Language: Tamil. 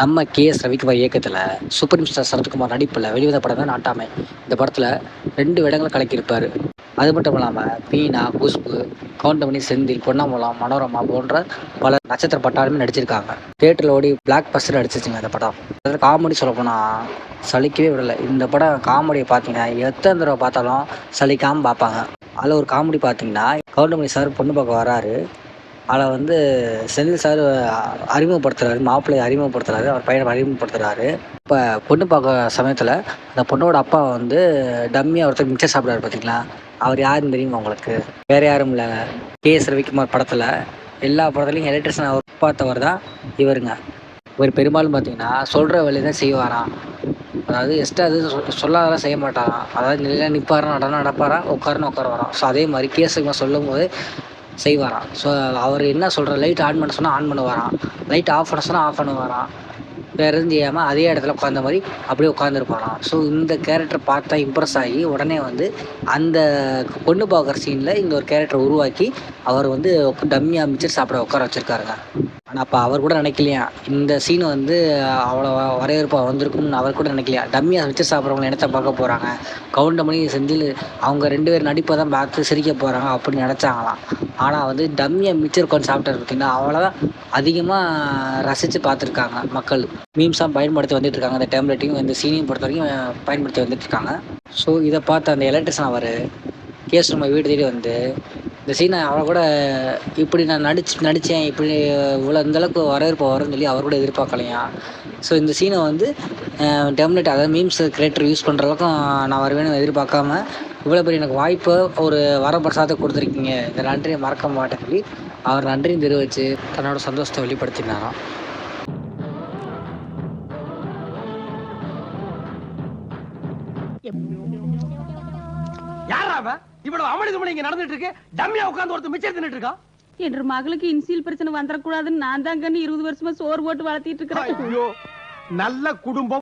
நம்ம கே எஸ் ரவிக்குமார் இயக்கத்தில் சூப்பர் ஸ்டார் சரத்குமார் நடிப்பில் வெளிவந்த படம் தான் நாட்டாமை. இந்த படத்தில் ரெண்டு இடங்களை கலக்கியிருப்பார். அது மட்டும் இல்லாமல் பீனா குஷ்பு கவுண்டமணி செந்தில் பொன்னம்பலம் மனோரமா போன்ற பல நட்சத்திர பட்டாலுமே நடிச்சிருக்காங்க. தேட்டரில் ஓடி பிளாக் பஸ்டர் அடிச்சிச்சுங்க அந்த படம். அதில் காமெடி சொல்லப்போனால் சலிக்கவே விடலை. இந்த படம் காமெடியை பார்த்தீங்கன்னா எத்தனை தடவை பார்த்தாலும் சலிக்காமல் பார்ப்பாங்க. அதில் ஒரு காமெடி பார்த்தீங்கன்னா கவுண்டமணி சார் பொண்ணு பார்க்க வராரு. அதில் வந்து செந்தில் சார் அறிமுகப்படுத்துறாரு மாப்பிள்ளையை அறிமுகப்படுத்துறாரு அவர் பையனை அறிமுகப்படுத்துறாரு. இப்போ பொண்ணு பார்க்க சமயத்தில் அந்த பொண்ணோட அப்பா வந்து டம்மியாக ஒருத்தர் மிக்சர் சாப்பிட்றாரு பார்த்தீங்களா அவர் யாருன்னு தெரியுமா உங்களுக்கு? வேறு யாரும் இல்லை. கே எஸ் ரவிக்குமார் படத்தில் எல்லா படத்துலையும் எலக்ட்ரிஷன் அவர் பார்த்தவர் தான் இவருங்க. இவர் பெரும்பாலும் பார்த்தீங்கன்னா சொல்கிற வேலையை தான் செய்வாராம். அதாவது எக்ஸ்ட்ரா அது சொல்லாதெல்லாம் செய்ய மாட்டாராம். அதாவது நிலையாக நிற்பாரா நடனம் நடப்பாரா உட்காருன்னு உட்கார வரான் ஸோ அதே மாதிரி கேஸுக்கு சொல்லும் போது செய்வாராம். ஸோ அவர் என்ன சொல்கிற லைட் ஆன் பண்ண சொன்னால் ஆன் பண்ணுவாராம். லைட் ஆஃப் பண்ண சொன்னால் ஆஃப் பண்ணுவாராம். வேறு எதுவும் செய்யாமல் அதே இடத்துல உட்காந்த மாதிரி அப்படியே உட்காந்துருப்பாராம் ஸோ இந்த கேரக்டர் பார்த்தா இம்ப்ரெஸ் ஆகி உடனே வந்து அந்த பொண்ணு பார்க்குற சீனில் இந்த ஒரு கேரக்டர் உருவாக்கி அவர் வந்து டம்மியாக மிச்சர் சாப்பிட உட்கார வச்சுருக்காருங்க. ஆனால் அப்போ அவர் கூட நினைக்கலையா? இந்த சீன் வந்து அவ்வளோ வரவேற்பாக வந்திருக்கும்னு அவர் கூட நினைக்கலையா? டம்மியாக வச்சு சாப்பிட்றவங்க இடத்த பார்க்க போகிறாங்க கவுண்டமணி செந்தில் அவங்க ரெண்டு பேர் நடிப்பை தான் பார்த்து சிரிக்க போகிறாங்க அப்படின்னு நினச்சாங்களாம். ஆனால் வந்து டம்மியாக மிச்சர் உட்காந்து சாப்பிட்டாரு பார்த்தீங்கன்னா அவ்வளோதான் அதிகமாக ரசித்து பார்த்துருக்காங்க மக்கள். மீம்ஸாக பயன்படுத்தி வந்துட்டு இருக்காங்க. அந்த டேம்லெட்டையும் இந்த சீனையும் பொறுத்த வரைக்கும் பயன்படுத்தி வந்துட்டு இருக்காங்க. ஸோ இதை பார்த்து அந்த எலக்ட்ரிஷன் அவர் கேஸ் நம்ம வீடு தேடி வந்து இந்த சீனை அவரை கூட இப்படி நான் நடிச்சு நடித்தேன் இப்படி இவ்வளோ இந்தளவுக்கு வரவேற்பு வரும்னு சொல்லி அவர் கூட எதிர்பார்க்கலையா? ஸோ இந்த சீனை வந்து டெம்லெட் அதாவது மீம்ஸ் கிரியேட்டர் யூஸ் பண்ணுற அளவுக்கு நான் வருவேன்னு எதிர்பார்க்காம இவ்வளோ பெரிய எனக்கு வாய்ப்பை ஒரு வரப்பிரசாதத்தை கொடுத்துருக்கீங்க. இந்த நன்றியை மறக்க மாட்டேன்னு சொல்லி அவர் நன்றியும் தெரிவித்து தன்னோட சந்தோஷத்தை வெளிப்படுத்தினாராம். யாரா இவ்வளவு துமளி இங்க நடந்துட்டு இருக்கு. டம்மியா உட்கார்ந்து ஒருத்தர் மிச்சம் தின்னுட்டு இருக்கான். என்ற மகளுக்கு இன்சியல் பிரச்சனை வந்துடக்கூடாதுன்னு நான் தாங்கன்னு இருபது வருஷமா சோறு போட்டு வளர்த்திட்டு இருக்கிறேன். ஐயோ நல்ல குடும்பம்.